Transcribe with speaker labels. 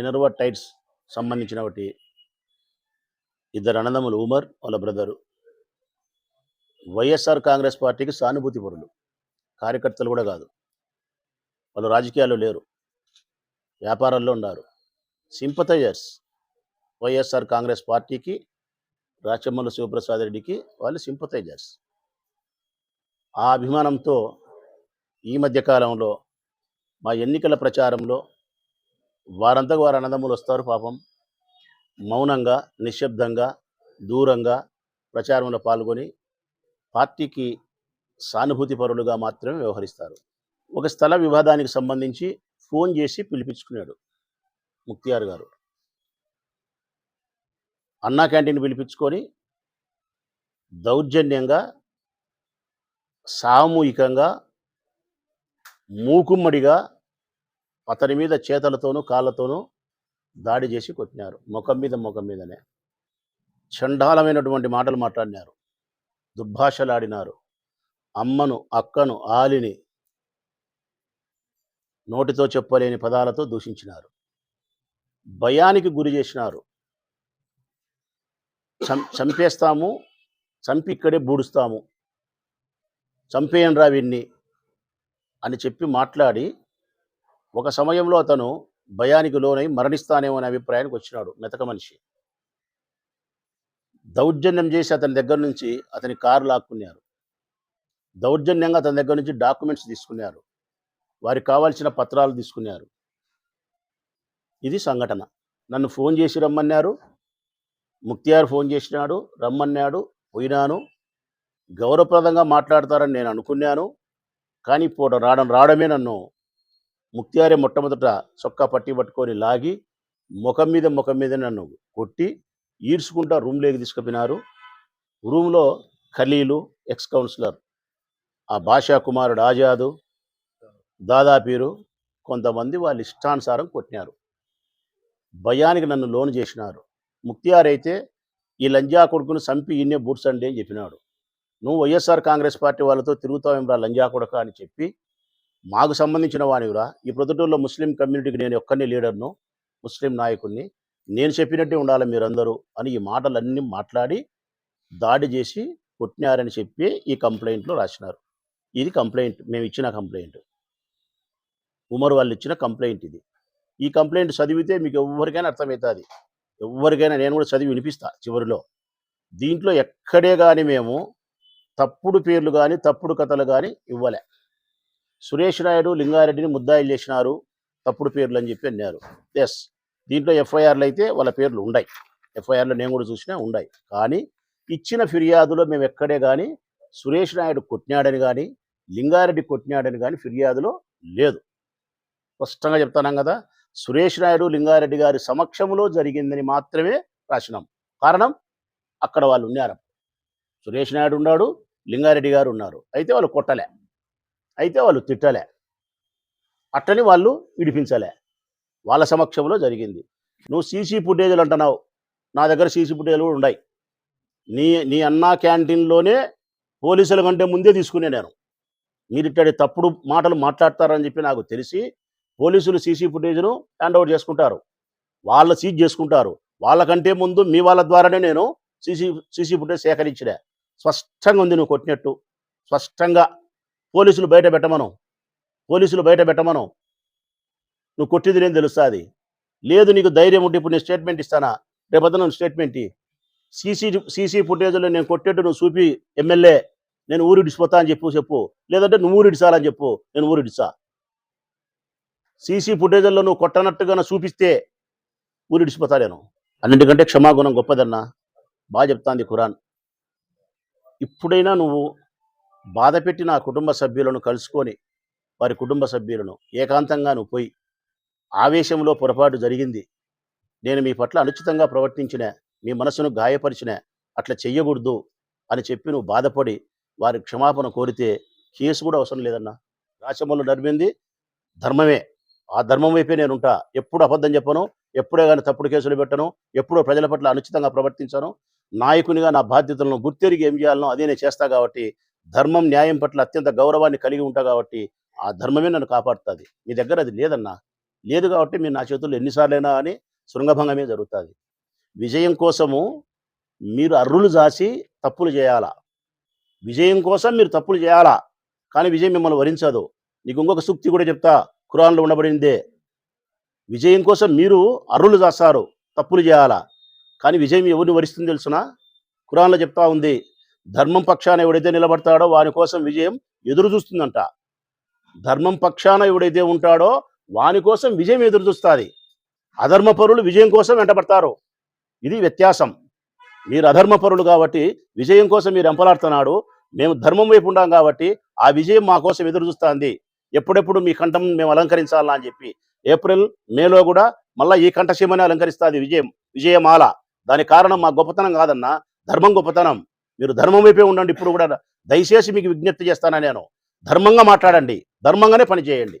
Speaker 1: Minerva tights సంబంధించిన ఒకటి ఇద్దరు అన్నదమ్ములు ఉమర్ వాళ్ళ బ్రదరు. వైఎస్ఆర్ కాంగ్రెస్ పార్టీకి సానుభూతి పరులు. కార్యకర్తలు కూడా కాదు. వాళ్ళు రాజకీయాల్లో లేరు. వ్యాపారాల్లో ఉన్నారు. సింపతైజర్స్ వైఎస్ఆర్ కాంగ్రెస్ పార్టీకి రాచమ్మల శివప్రసాద్ రెడ్డికి వాళ్ళు సింపతైజర్స్ ఆ అభిమానంతో ఈ మధ్యకాలంలో మా ఎన్నికల ప్రచారంలో వారంతా వారు అన్నదమ్ములు వస్తారు పాపం. మౌనంగా నిశ్శబ్దంగా దూరంగా ప్రచారంలో పాల్గొని పార్టీకి సానుభూతి పరులుగా మాత్రమే వ్యవహరిస్తారు. ఒక స్థల వివాదానికి సంబంధించి ఫోన్ చేసి పిలిపించుకున్నాడు ముక్తియార్ గారు. అన్నా క్యాంటీన్ పిలిపించుకొని దౌర్జన్యంగా సామూహికంగా మూకుమ్మడిగా అతని మీద చేతలతోనూ కాళ్ళతోనూ దాడి చేసి కొట్టినారు. ముఖం మీద ముఖం మీదనే. చండాలమైనటువంటి మాటలు మాట్లాడినారు. దుర్భాషలాడినారు. అమ్మను అక్కను ఆలిని నోటితో చెప్పలేని పదాలతో దూషించినారు. భయానికి గురి చేసినారు. చం చంపేస్తాము చంపి ఇక్కడే బూడుస్తాము. చంపేయండ్రా విన్ని అని చెప్పి మాట్లాడి ఒక సమయంలో అతను భయానికి లోనై మరణిస్తానేమో అనే అభిప్రాయానికి వచ్చినాడు మెతక మనిషి. దౌర్జన్యం చేసి అతని దగ్గర నుంచి అతని కారు లాక్కున్నారు. దౌర్జన్యంగా అతని దగ్గర నుంచి డాక్యుమెంట్స్ తీసుకున్నారు. వారికి కావాల్సిన పత్రాలు తీసుకున్నారు. ఇది సంఘటన. నన్ను ఫోన్ చేసి రమ్మన్నారు. ముక్తియార్ ఫోన్ చేసినాడు రమ్మన్నాడు పోయినాను. గౌరవప్రదంగా మాట్లాడతారని నేను అనుకున్నాను. కానీ ఇప్పుడు రావడం రావడమే నన్ను ముక్తియారే మొట్టమొదట చొక్కా పట్టి పట్టుకొని లాగి ముఖం మీద ముఖం మీద నన్ను కొట్టి ఈడ్చుకుంటా రూమ్లోకి తీసుకుపోయినారు. రూమ్లో ఖలీలు ఎక్స్ కౌన్సిలర్ ఆ భాషా కుమారుడు ఆజాదు దాదాపీరు కొంతమంది వాళ్ళ ఇష్టానుసారం కొట్టినారు. భయానికి నన్ను లోను చేసినారు. ముక్తియార్ అయితే ఈ లంజా కొడుకును చంపి ఈయన్నే బూడ్సండి అని చెప్పినాడు. నువ్వు వైఎస్ఆర్ కాంగ్రెస్ పార్టీ వాళ్ళతో తిరుగుతావేంరా లంజా కొడక అని చెప్పి మాకు సంబంధించిన వానివిరా ఈ ప్రొద్దుటూరులో ముస్లిం కమ్యూనిటీకి నేను ఒక్కనే లీడర్ను ముస్లిం నాయకుడిని. నేను చెప్పినట్టే ఉండాలి మీరందరూ అని ఈ మాటలన్నీ మాట్లాడి దాడి చేసి కొట్టినారని చెప్పి ఈ కంప్లైంట్లో రాసినారు. ఇది కంప్లైంట్ మేము ఇచ్చిన కంప్లైంట్. ఉమర్ వాళ్ళు ఇచ్చిన కంప్లైంట్ ఇది. ఈ కంప్లైంట్ చదివితే మీకు ఎవరికైనా అర్థమవుతుంది. ఎవరికైనా నేను కూడా చదివి వినిపిస్తా చివరిలో. దీంట్లో ఎక్కడే కానీ మేము తప్పుడు పేర్లు కానీ తప్పుడు కథలు కానీ ఇవ్వలే. సురేష్ నాయుడు లింగారెడ్డిని ముద్దాయిలు చేసినారు. తప్పుడు పేర్లు అని చెప్పి అన్నారు. ఎస్ దీంట్లో ఎఫ్ఐఆర్లు అయితే వాళ్ళ పేర్లు ఉన్నాయి ఎఫ్ఐఆర్లో నేను కూడా చూసినా ఉన్నాయి కానీ ఇచ్చిన ఫిర్యాదులో మేము ఎక్కడే కానీ సురేష్ నాయుడు కొట్టినాడని కానీ లింగారెడ్డి కొట్టినాడని కానీ ఫిర్యాదులో లేదు. స్పష్టంగా చెప్తున్నాం కదా సురేష్ నాయుడు లింగారెడ్డి గారి సమక్షంలో జరిగిందని మాత్రమే రాసినాం. కారణం అక్కడ వాళ్ళు ఉన్నారు సురేష్ నాయుడు ఉన్నాడు లింగారెడ్డి గారు ఉన్నారు. అయితే వాళ్ళు కొట్టలే. అయితే వాళ్ళు తిట్టలే. అట్టని వాళ్ళు విడిపించలే. వాళ్ళ సమక్షంలో జరిగింది. నువ్వు సీసీ ఫుటేజీలు అంటున్నావు. నా దగ్గర సీసీ ఫుటేజీలు కూడా ఉన్నాయి నీ నీ అన్నా క్యాంటీన్లోనే పోలీసుల కంటే ముందే తీసుకునే నేను. మీరు ఇట్టడి తప్పుడు మాటలు మాట్లాడతారని చెప్పి నాకు తెలిసి పోలీసులు సీసీ ఫుటేజ్ను హ్యాండ్ ఓవర్ చేసుకుంటారు. వాళ్ళ సీజ్ చేసుకుంటారు. వాళ్ళకంటే ముందు మీ వాళ్ళ ద్వారానే నేను సీసీ సీసీ ఫుటేజ్ సేకరించిన. స్పష్టంగా ఉంది నువ్వు కొట్టినట్టు. స్పష్టంగా పోలీసులు బయట పెట్టమను. పోలీసులు బయట పెట్టమను. నువ్వు కొట్టింది నేను తెలుస్తుంది లేదు నీకు ధైర్యం ఉంటే ఇప్పుడు నేను స్టేట్మెంట్ ఇస్తానా? రేపొద్దు నువ్వు స్టేట్మెంట్ ఇ. సీసీ సీసీ ఫుటేజ్లో నేను కొట్టేట్టు నువ్వు చూపి ఎమ్మెల్యే నేను ఊరు ఇడిచిపోతా అని చెప్పు చెప్పు. లేదంటే నువ్వు ఊరు చెప్పు నేను ఊరు సీసీ ఫుటేజ్లో నువ్వు కొట్టనట్టుగా చూపిస్తే ఊరిడిసిపోతా నేను. అన్నింటికంటే క్షమాగుణం గొప్పదన్నా. బాగా చెప్తాంది ఖురాన్. ఇప్పుడైనా నువ్వు బాధ పెట్టి నా కుటుంబ సభ్యులను కలుసుకొని వారి కుటుంబ సభ్యులను ఏకాంతంగాను పోయి ఆవేశంలో పొరపాటు జరిగింది. నేను మీ పట్ల అనుచితంగా ప్రవర్తించిన మీ మనసును గాయపరిచిన అట్లా చెయ్యకూడదు అని చెప్పి నువ్వు బాధపడి వారి క్షమాపణ కోరితే కేసు కూడా అవసరం లేదన్నా. రాచమల్లు నడిపింది ధర్మమే. ఆ ధర్మం వైపే నేను ఉంటా ఎప్పుడు అబద్ధం చెప్పను ఎప్పుడే కానీ తప్పుడు కేసులు పెట్టను ఎప్పుడూ ప్రజల పట్ల అనుచితంగా ప్రవర్తించాను. నాయకునిగా నా బాధ్యతలను గుర్తెరిగి ఏం చేయాలనో అదే నేను చేస్తా కాబట్టి ధర్మం న్యాయం పట్ల అత్యంత గౌరవాన్ని కలిగి ఉంటా కాబట్టి ఆ ధర్మమే నన్ను కాపాడుతుంది. మీ దగ్గర అది లేదన్నా. లేదు కాబట్టి మీరు నా చేతుల్లో ఎన్నిసార్లైనా అని శృంగభంగమే జరుగుతుంది. విజయం కోసము మీరు అర్రులు జాసి తప్పులు చేయాలా? విజయం కోసం మీరు తప్పులు చేయాలా? కానీ విజయం మిమ్మల్ని వరించదు. నీకు ఇంకొక సూక్తి కూడా చెప్తా. ఖురాన్లో ఉండబడిందే. విజయం కోసం మీరు అర్రులు చేస్తారు తప్పులు చేయాలా? కానీ విజయం ఎవరిని వరిస్తుంది తెలుసునా? ఖురాన్లో చెప్తా ఉంది. ధర్మం పక్షాన ఎవడైతే నిలబడతాడో వాని కోసం విజయం ఎదురు చూస్తుందంట. ధర్మం పక్షాన ఎవడైతే ఉంటాడో వాని కోసం విజయం ఎదురు చూస్తుంది. అధర్మపరులు విజయం కోసం వెంటబడతారు. ఇది వ్యత్యాసం. మీరు అధర్మపరులు కాబట్టి విజయం కోసం మీరు ఎంపలాడుతున్నాడు. మేము ధర్మం వైపు ఉండాం కాబట్టి ఆ విజయం మా కోసం ఎదురు చూస్తుంది. ఎప్పుడెప్పుడు మీ కంఠం మేము అలంకరించాలా అని చెప్పి ఏప్రిల్ మేలో కూడా మళ్ళీ ఈ కంఠసీమని అలంకరిస్తుంది విజయం విజయమాల. దాని కారణం మా గొప్పతనం కాదన్నా ధర్మం గొప్పతనం. మీరు ధర్మం వైపే ఉండండి. ఇప్పుడు కూడా దయచేసి మీకు విజ్ఞప్తి చేస్తానా నేను. ధర్మంగా మాట్లాడండి. ధర్మంగానే పని చేయండి